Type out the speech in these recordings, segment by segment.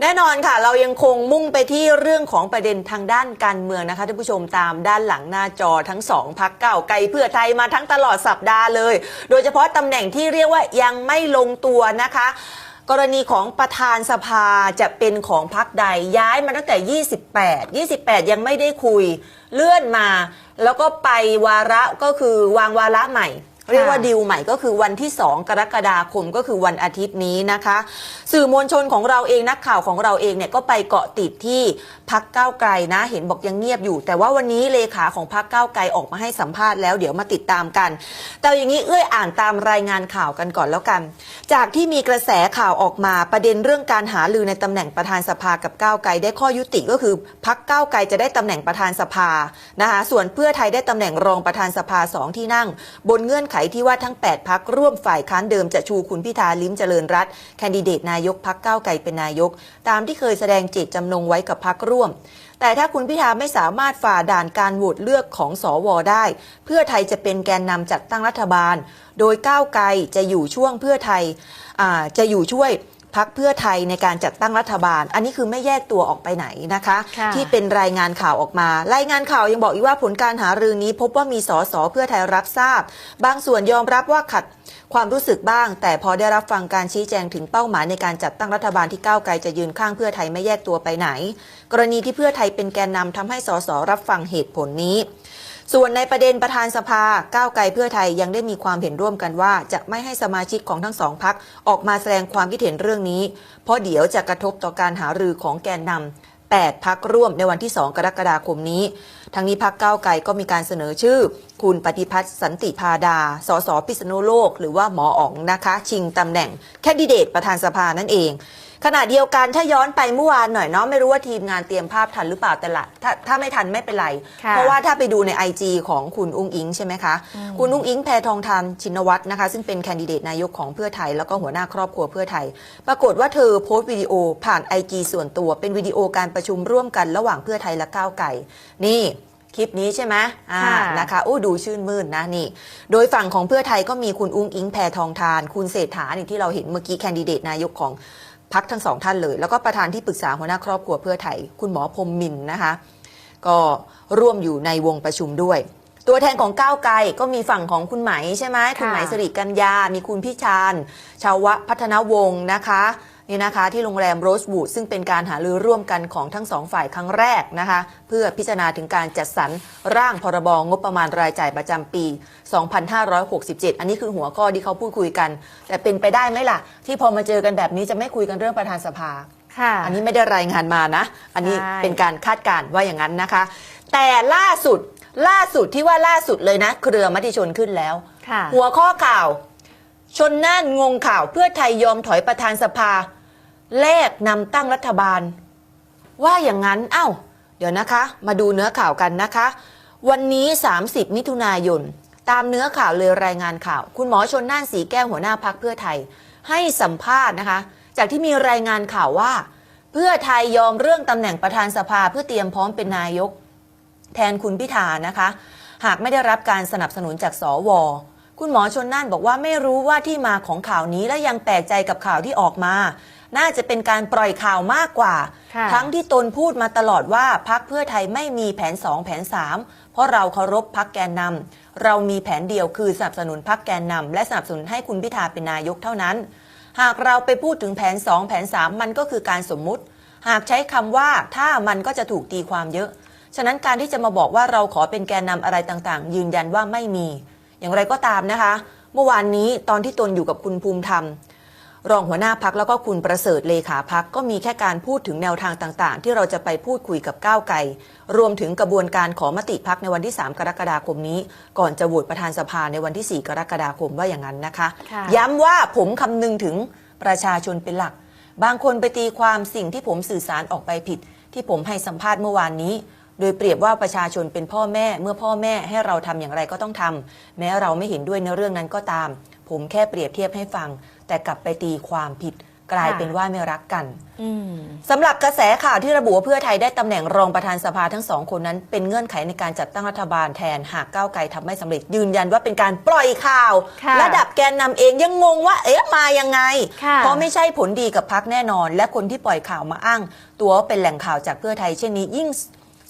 แน่นอนค่ะเรายังคงมุ่งไปที่เรื่องของประเด็นทางด้านการเมืองนะคะท่านผู้ชมตามด้านหลังหน้าจอทั้งสองพักเก่าไกลเพื่อไทยมาทั้งตลอดสัปดาห์เลย โดยเฉพาะตำแหน่งที่เรียกว่ายังไม่ลงตัวนะคะ กรณีของประธานสภาจะเป็นของพักใดย้ายมาตั้งแต่ 28 28 ยังไม่ได้คุย เลื่อนมา แล้วก็ไปวาระก็คือวางวาระใหม่ เรียกว่าดีลใหม่ก็คือวันที่ 2 กรกฎาคมก็คือวันอาทิตย์นี้นะคะ สื่อมวลชนของเราเองนักข่าวของเราเองเนี่ยก็ไปเกาะติดที่พักก้าวไกลนะ เห็นบอกยังเงียบอยู่ แต่ว่าวันนี้เลขาของพักก้าวไกลออกมาให้สัมภาษณ์แล้วเดี๋ยวมาติดตามกัน แต่อย่างนี้เอื้อยอ่านตามรายงานข่าวกันก่อนแล้วกัน จากที่มีกระแสข่าวออกมาประเด็นเรื่องการหาลือในตำแหน่งประธานสภากับก้าวไกลได้ข้อยุติก็คือพักก้าวไกลจะได้ตำแหน่งประธานสภานะคะส่วนเพื่อไทยได้ตำแหน่งรองประธานสภาสองที่นั่ง บนเงื่อนไขที่ว่าทั้ง 8 พักร่วมฝ่ายค้านเดิมจะชูคุณพิธาลิ้มเจริญรัตแคนดิเดตนายกพักก้าวไกลเป็นนายก ตามที่เคยแสดงเจตจำนงไว้กับพักร่วม แต่ถ้าคุณพิธาไม่สามารถฝ่าด่านการโหวตเลือกของสวได้ เพื่อไทยจะเป็นแกนนำจัดตั้งรัฐบาล โดยก้าวไกลจะอยู่ช่วงเพื่อไทยจะอยู่ช่วย พักเพื่อไทยในการจัดตั้งรัฐบาล อันนี้คือไม่แยกตัวออกไปไหนนะคะค่ะที่เป็นรายงานข่าวออกมา รายงานข่าวยังบอกอีกว่าผลการหารือนี้ พบว่ามีสสเพื่อไทยรับทราบ บางส่วนยอมรับว่าขัดความรู้สึกบ้าง แต่พอได้รับฟังการชี้แจงถึงเป้าหมายในการจัดตั้งรัฐบาลที่ก้าวไกลจะยืนข้างเพื่อไทยไม่แยกตัวไปไหน กรณีที่เพื่อไทยเป็นแกนนำทำให้สสรับฟังเหตุผลนี้ ส่วนในประเด็นประธานสภาก้าวไกลเพื่อไทยยังได้มีความเห็นร่วมกันว่า จะไม่ให้สมาชิกของทั้งสองพักออกมาแสดงความคิดเห็นเรื่องนี้ เพราะเดี๋ยวจะกระทบต่อการหารือของแกนนำ8พักร่วมในวันที่ 2 กรกฎาคมนี้ ทั้งนี้พักก้าวไกลก็มีการเสนอชื่อ คุณปฏิพัฒน์สันติพาดา สสพิษณุโลก หรือว่าหมออ๋องนะคะ ชิงตำแหน่งแคนดิเดตประธานสภานั่นเองขณะเดียวกันถ้าย้อนไปเมื่อวานหน่อยเนาะไม่รู้ว่าทีมงานเตรียมภาพทันหรือเปล่าแต่ละถ้าถ้าไม่ทันไม่เป็นไรค่ะเพราะว่าถ้าไปดูใน IG ของคุณอุ้งอิงใช่ไหมคะ คุณอุ้งอิงแพทองทานชินวัตรนะคะ ซึ่งเป็นแคนดิเดตนายกของเพื่อไทย แล้วก็หัวหน้าครอบครัวเพื่อไทย ปรากฏว่าเธอโพสต์วิดีโอผ่าน IG ส่วนตัว เป็นวิดีโอการประชุมร่วมกันระหว่างเพื่อไทยและก้าวไก่นี่คลิปนี้ใช่ไหมอ่าค่ะนะคะ โอ้ ดูชื่นมื่นนะ นี่ โดยฝั่งของเพื่อไทยก็มีคุณอุ้งอิงแพทองทาน คุณเศรษฐานี่ที่เราเห็นเมื่อกี้แคนดิเดตนายกของ พักทั้งสองท่านเลย แล้วก็ประธานที่ปรึกษาหัวหน้าครอบครัวเพื่อไทย คุณหมอพรหมมินทร์นะคะ ก็ร่วมอยู่ในวงประชุมด้วย ตัวแทนของก้าวไกลก็มีฝั่งของคุณไหมใช่ไหมคุณไหมสิริกัญญา มีคุณพิชานชาวะพัฒนวงศ์นะคะ นี่นะคะที่โรงแรมโรสบูดซึ่งเป็นการหารือร่วมกันของทั้งสองฝ่ายครั้งแรกนะคะเพื่อพิจารณาถึงการจัดสรรร่างพรบงบประมาณรายจ่ายประจำปี 2567 อันนี้คือหัวข้อที่เขาพูดคุยกัน แต่เป็นไปได้ไหมล่ะ ที่พอมาเจอกันแบบนี้จะไม่คุยกันเรื่องประธานสภาค่ะอันนี้ไม่ได้รายงานมานะ อันนี้ใช่เป็นการคาดการณ์ว่าอย่างนั้นนะคะ แต่ล่าสุดล่าสุดที่ว่าล่าสุดเลยนะ เครือมติชนขึ้นแล้วค่ะหัวข้อข่าว ชนน่านงงข่าวเพื่อไทยยอมถอยประธานสภา แลกนำตั้งรัฐบาล ว่าอย่างนั้นเอ้าเดี๋ยวนะคะ มาดูเนื้อข่าวกันนะคะ วันนี้ 30 มิถุนายน ตามเนื้อข่าวเลยรายงานข่าว คุณหมอชนน่านสีแก้วหัวหน้าพักเพื่อไทย ให้สัมภาษณ์นะคะ จากที่มีรายงานข่าวว่า เพื่อไทยยอมเรื่องตำแหน่งประธานสภาเพื่อเตรียมพร้อมเป็นนายก แทนคุณพิธานะคะ หากไม่ได้รับการสนับสนุนจากสวคุณหมอชนน่านบอกว่าไม่รู้ว่าที่มาของข่าวนี้และยังแปลกใจกับข่าวที่ออกมา น่าจะเป็นการปล่อยข่าวมากกว่าค่ะทั้งที่ตนพูดมาตลอดว่าพักเพื่อไทยไม่มีแผน 2 แผน 3 เพราะเราเคารพพักแกนนำเรามีแผนเดียวคือสนับสนุนพักแกนนำและสนับสนุนให้คุณพิธาเป็นนายกเท่านั้น หากเราไปพูดถึงแผน 2 แผน 3 มันก็คือการสมมุติ หากใช้คำว่าถ้ามันก็จะถูกตีความเยอะ ฉะนั้นการที่จะมาบอกว่าเราขอเป็นแกนนำอะไรต่างๆ ยืนยันว่าไม่มี อย่างไรก็ตามนะคะ เมื่อวานนี้ตอนที่ตนอยู่กับคุณภูมิธรรม รองหัวหน้าพักแล้วก็คุณประเสริฐเลขาพักก็มีแค่การพูดถึงแนวทางต่างๆ ที่เราจะไปพูดคุยกับก้าวไกลรวมถึงกระบวนการขอมติพักในวันที่ 3 กรกฎาคมนี้ ก่อนจะโหวตประธานสภาในวันที่ 4 กรกฎาคมว่าอย่างนั้นนะคะค่ะย้ำว่าผมคำนึงถึงประชาชนเป็นหลัก บางคนไปตีความสิ่งที่ผมสื่อสารออกไปผิด ที่ผมให้สัมภาษณ์เมื่อวานนี้ โดยเปรียบว่าประชาชนเป็นพ่อแม่ เมื่อพ่อแม่ให้เราทำอย่างไรก็ต้องทำแม้เราไม่เห็นด้วยในเรื่องนั้นก็ตาม ผมแค่เปรียบเทียบให้ฟัง แต่กลับไปตีความผิดกลายค่ะเป็นว่าไม่รักกันอืมสำหรับกระแสข่าวที่ระบุว่าเพื่อไทยได้ตำแหน่งรองประธานสภาทั้งสองคนนั้น เป็นเงื่อนไขในการจัดตั้งรัฐบาลแทนหากก้าวไกลทำไม่สำเร็จยืนยันว่าเป็นการปล่อยข่าวค่ะระดับแกนนำเองยังงงว่าเอ๊ะมายังไงค่ะเพราะไม่ใช่ผลดีกับพักแน่นอน และคนที่ปล่อยข่าวมาอ้าง ตัวว่าเป็นแหล่งข่าวจากเพื่อไทยเช่นนี้ยิ่ง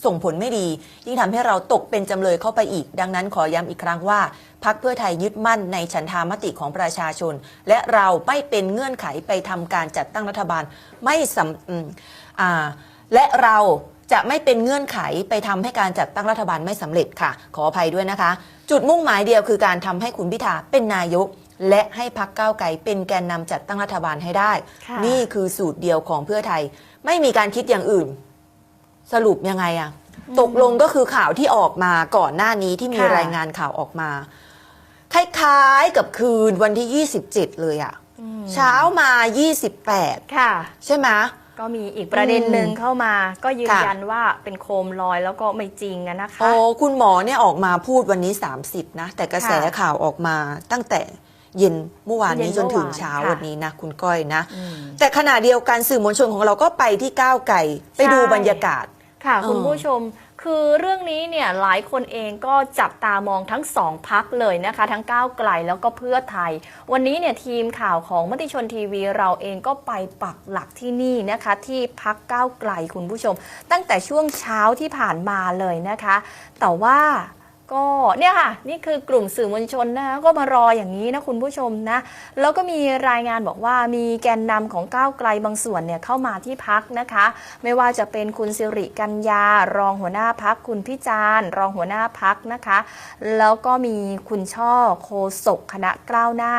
ส่งผลไม่ดี ยิ่งทำให้เราตกเป็นจำเลยเข้าไปอีก ดังนั้นขอย้ำอีกครั้งว่าพักเพื่อไทยยึดมั่นในฉันทามติของประชาชน และเราไม่เป็นเงื่อนไขไปทำการจัดตั้งรัฐบาลไม่สำอืมอ่าและเราจะไม่เป็นเงื่อนไขไปทำให้การจัดตั้งรัฐบาลไม่สำเร็จค่ะ ขออภัยด้วยนะคะ จุดมุ่งหมายเดียวคือการทำให้คุณพิธาเป็นนายก และให้พักก้าวไกลเป็นแกนนำจัดตั้งรัฐบาลให้ได้ค่ะนี่คือสูตรเดียวของเพื่อไทย ไม่มีการคิดอย่างอื่น สรุปยังไงอะตกลงก็คือข่าวที่ออกมาก่อนหน้านี้ที่มีค่ะ รายงานข่าวออกมา คล้ายๆกับคืนวันที่ 27 เลยอะอืมเช้ามา 28 ค่ะ ใช่ไหม ก็มีอีกประเด็นหนึ่งเข้ามา ก็ยืนค่ะ ยันว่าเป็นโคมลอยแล้วก็ไม่จริงอะนะคะ โอ้คุณหมอเนี่ยออกมาพูดวันนี้ 30 นะ แต่กระแสค่ะข่าวออกมาตั้งแต่เย็นเมื่อวานนี้เย็นจนถึงเมื่อวานเช้าค่ะ วันนี้นะ คุณก้อยนะ อืม แต่ขณะเดียวกันสื่อมวลชนของเราก็ไปที่ก้าวไก่ ไปดูใช่บรรยากาศ ค่ะเออคุณผู้ชมคือเรื่องนี้เนี่ยหลายคนเองก็จับตามองทั้งสองพักเลยนะคะ ทั้งก้าวไกลแล้วก็เพื่อไทย วันนี้เนี่ยทีมข่าวของมติชนทีวีเราเองก็ไปปักหลักที่นี่นะคะ ที่พักก้าวไกลคุณผู้ชม ตั้งแต่ช่วงเช้าที่ผ่านมาเลยนะคะ แต่ว่า ก็เนี่ยค่ะ นี่คือกลุ่มสื่อมวลชนนะคะก็มารออย่างนี้นะคุณผู้ชมนะ แล้วก็มีรายงานบอกว่ามีแกนนำของก้าวไกลบางส่วนเนี่ยเข้ามาที่พักนะคะ ไม่ว่าจะเป็นคุณสิริกัญญา รองหัวหน้าพักคุณพิจารณ์รองหัวหน้าพักนะคะ แล้วก็มีคุณช่อโคศกคณะก้าวหน้า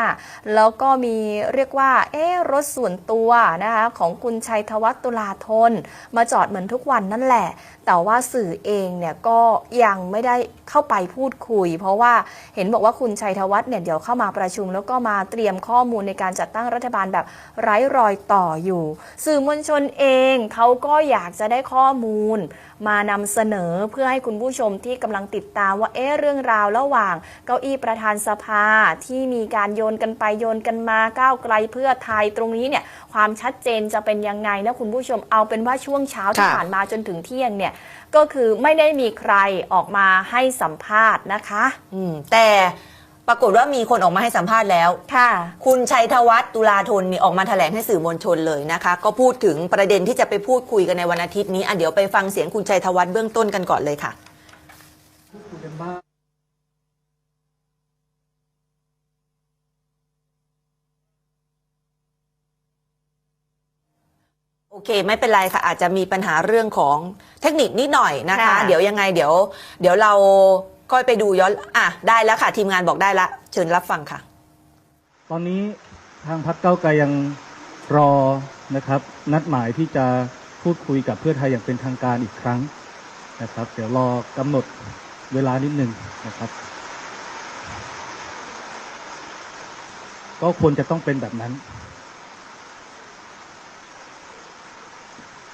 แล้วก็มีเรียกว่าเอ๊ะรถส่วนตัวนะคะของคุณชัยธวัฒน์ตุลาธน มาจอดเหมือนทุกวันนั่นแหละ แต่ว่าสื่อเองเนี่ยก็ยังไม่ได้เข้าไปพูดคุย เพราะว่าเห็นบอกว่าคุณชัยธวัฒน์เนี่ยเดี๋ยวเข้ามาประชุม แล้วก็มาเตรียมข้อมูลในการจัดตั้งรัฐบาลแบบไร้รอยต่ออยู่ สื่อมวลชนเองเขาก็อยากจะได้ข้อมูล มานำเสนอเพื่อให้คุณผู้ชมที่กำลังติดตามว่าเอ๊ะเรื่องราวระหว่าง เก้าอี้ประธานสภาที่มีการโยนกันไปโยนกันมาก้าวไกลเพื่อไทยตรงนี้เนี่ยความชัดเจนจะเป็นยังไงนะคุณผู้ชมเอาเป็นว่าช่วงเช้าที่ค่ะผ่านมาจนถึงเที่ยงเนี่ย ก็คือไม่ได้มีใครออกมาให้สัมภาษณ์นะคะ อืมแต่ปรากฏว่ามีคนออกมาให้สัมภาษณ์แล้ว ค่ะ คุณชัยธวัฒน์ตุลาธนนี่ออกมาแถลงให้สื่อมวลชนเลยนะคะ ก็พูดถึงประเด็นที่จะไปพูดคุยกันในวันอาทิตย์นี้อะเดี๋ยวไปฟังเสียงคุณชัยธวัฒน์เบื้องต้นกันก่อนเลยค่ะ โอเค ไม่เป็นไรค่ะ อาจจะมีปัญหาเรื่องของเทคนิคนิดหน่อยนะคะ ค่ะ เดี๋ยวยังไงเดี๋ยว เดี๋ยวเราค่อยไปดูย้อนอะได้แล้วค่ะ ทีมงานบอกได้ละเชิญรับฟังค่ะ ตอนนี้ทางพักเก้าวไกลยังรอนะครับ นัดหมายที่จะพูดคุยกับเพื่อไทยอย่างเป็นทางการอีกครั้งนะครับ เดี๋ยวรอกำหนดเวลานิดหนึ่งนะครับ ก็ควรจะต้องเป็นแบบนั้น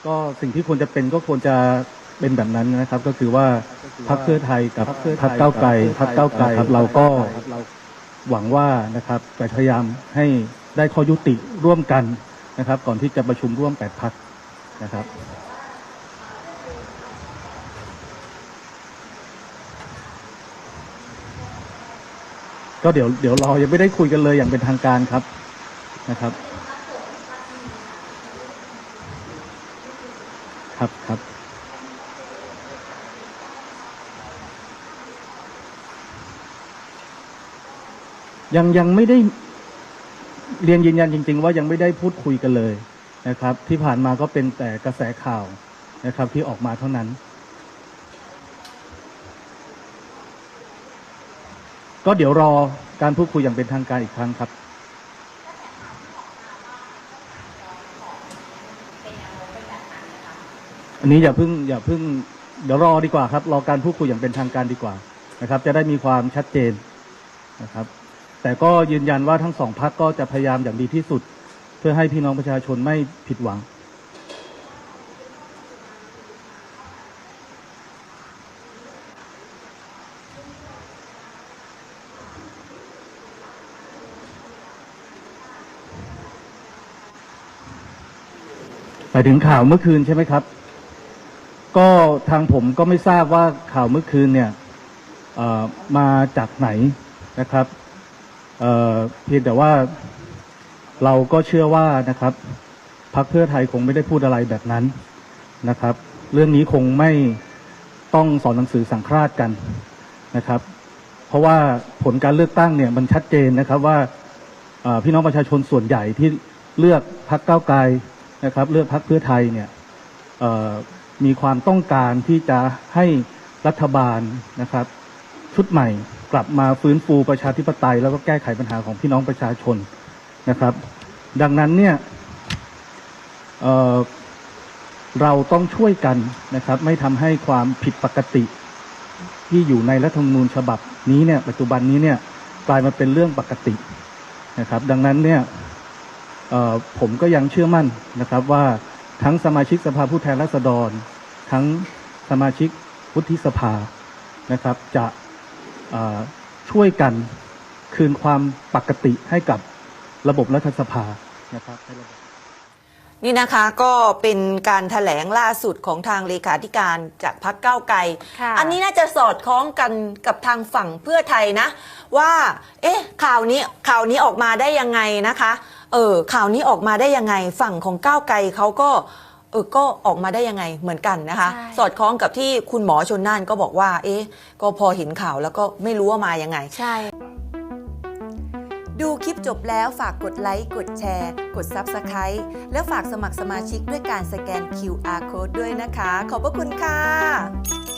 ก็สิ่งที่ควรจะเป็นก็ควรจะเป็นแบบนั้นนะครับ ก็คือว่าพักเพื่อไทยกับพักเก้าไกลพักเก้าไกลครับเราก็หวังว่านะครับจะพยายามให้ได้ข้อยุติร่วมกันนะครับ ก่อนที่จะประชุมร่วมแปดพักนะครับก็เดี๋ยวเดี๋ยวเรายังไม่ได้คุยกันเลยอย่างเป็นทางการครับนะครับ ครับครับยังยังไม่ได้เรียนยืนยันจริง ๆ ว่ายังไม่ได้พูดคุยกันเลยนะครับ ที่ผ่านมาก็เป็นแต่กระแสข่าวนะครับ ที่ออกมาเท่านั้น ก็เดี๋ยวรอการพูดคุยอย่างเป็นทางการอีกครั้งครับ อันนี้อย่าเพิ่งอย่าเพิ่งเดี๋ยวรอดีกว่าครับ รอการพูดคุยอย่างเป็นทางการดีกว่านะครับ จะได้มีความชัดเจนนะครับ แต่ก็ยืนยันว่าทั้งสองพักก็จะพยายามอย่างดีที่สุด เพื่อให้พี่น้องประชาชนไม่ผิดหวังายถึงข่าวเมื่อคืนใช่ไหมครับ ก็ทางผมก็ไม่ทราบว่าข่าวเมื่อคืนเนี่ยมาจากไหนนะครับเเพียงแต่ว่าเราก็เชื่อว่านะครับพรรคเพื่อไทยคงไม่ได้พูดอะไรแบบนั้นนะครับ เรื่องนี้คงไม่ต้องสอนหนังสือสังฆราชกันนะครับ เพราะว่าผลการเลือกตั้งเนี่ยมันชัดเจนนะครับว่าพี่น้องประชาชนส่วนใหญ่ที่เลือกพรรคก้าไกลนะครับ เลือกพรรคเพื่อไทยเนี่ย มีความต้องการที่จะให้รัฐบาลนะครับ ชุดใหม่กลับมาฟื้นฟูประชาธิปไตย แล้วก็แก้ไขปัญหาของพี่น้องประชาชนนะครับ ดังนั้นเนี่ยเเราต้องช่วยกันนะครับ ไม่ทำให้ความผิดปกติที่อยู่ในรัฐธรรมนูญฉบับนี้เนี่ย ปัจจุบันนี้เนี่ยกลายมาเป็นเรื่องปกตินะครับ ดังนั้นเนี่ยผมก็ยังเชื่อมั่นนะครับว่าทั้งสมาชิกสภาผู้แทนราษฎร ทั้งสมาชิกวุฒิสภานะครับ จะเอ่อช่วยกันคืนความปกติให้กับระบบรัฐสภานะครับให้ระบบนี่นะคะก็เป็นการถแถลงล่าสุดของทางเลขาธิการจากพักเก้าวไกลค่ะอันนี้น่าจะสอดคล้องกันกับทางฝั่งเพื่อไทยนะ ว่า เอ๊ะข่าวนี้ข่าวนี้ออกมาได้ยังไงนะคะ เออข่าวนี้ออกมาได้ยังไงฝั่งของก้าวไกลเขาก็ เออก็ออกมาได้ยังไงเหมือนกันนะคะใช่สอดคล้องกับที่คุณหมอชนน่านก็บอกว่า เอ๊ะ ก็พอเห็นข่าวแล้วก็ไม่รู้ว่ามายังไง ใช่ ดูคลิปจบแล้วฝากกดไลค์ กดแชร์ กด Subscribe และฝากสมัครสมาชิกด้วยการสแกน QR Code ด้วยนะคะ ขอบพระคุณค่ะ